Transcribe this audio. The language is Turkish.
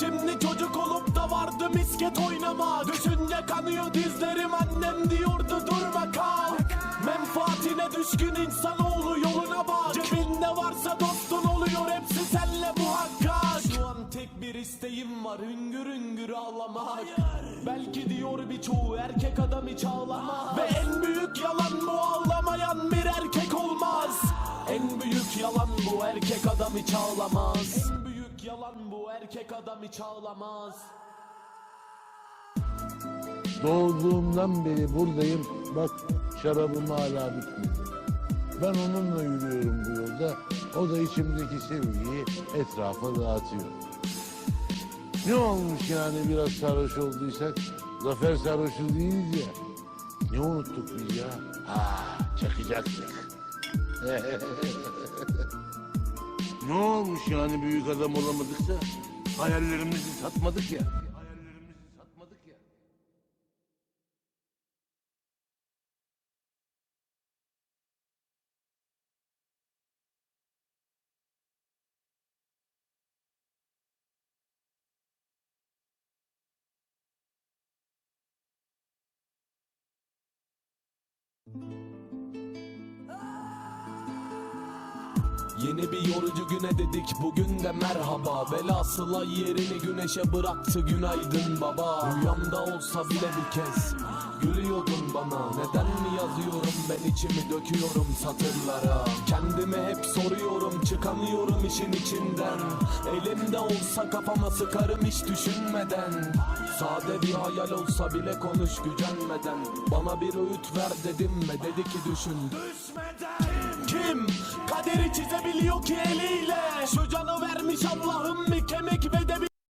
şimdi çocuk olup da vardı misket oynamak Düşünce kanıyor dizlerim annem diyordu durma kalk Menfaatine düşkün insanoğlu yoluna bak. Cebinde varsa dostun oluyor hepsi senle muhakkak Şu an tek bir isteğim var hüngür hüngür ağlamak. Belki diyor birçoğu erkek adam hiç ağlamaz. Ve en büyük yalan bu ağlamayan bir erkek olmaz. En büyük yalan bu erkek adam hiç ağlamaz yalan bu erkek adam hiç ağlamaz Doğduğumdan beri buradayım. Bak şarabım hala bitmedi. Ben onunla yürüyorum bu yolda. O da içimdeki sevgiyi etrafa dağıtıyor. Ne olmuş yani biraz sarhoş olduysak? Zafer sarhoşu değiliz ya. Ne unuttuk biz ya? Ha, çakacaktık. ne olmuş yani büyük adam olamadıksa? Hayallerimizi satmadık ya. Yeni bir yorucu güne dedik bugün de merhaba. Velhasıla yerini güneşe bıraktı günaydın baba. Rüyamda olsa bile bir kez Gülüyordun bana. Neden mi yazıyorum ben içimi döküyorum satırlara? Kendime hep soruyorum çıkamıyorum işin içinden. Elimde olsa kafama sıkarım hiç düşünmeden. Sade bir hayal olsa bile konuş gücenmeden. Bana bir öğüt ver dedim ve dedi ki düşün kim kaderi çizebiliyor ki eliyle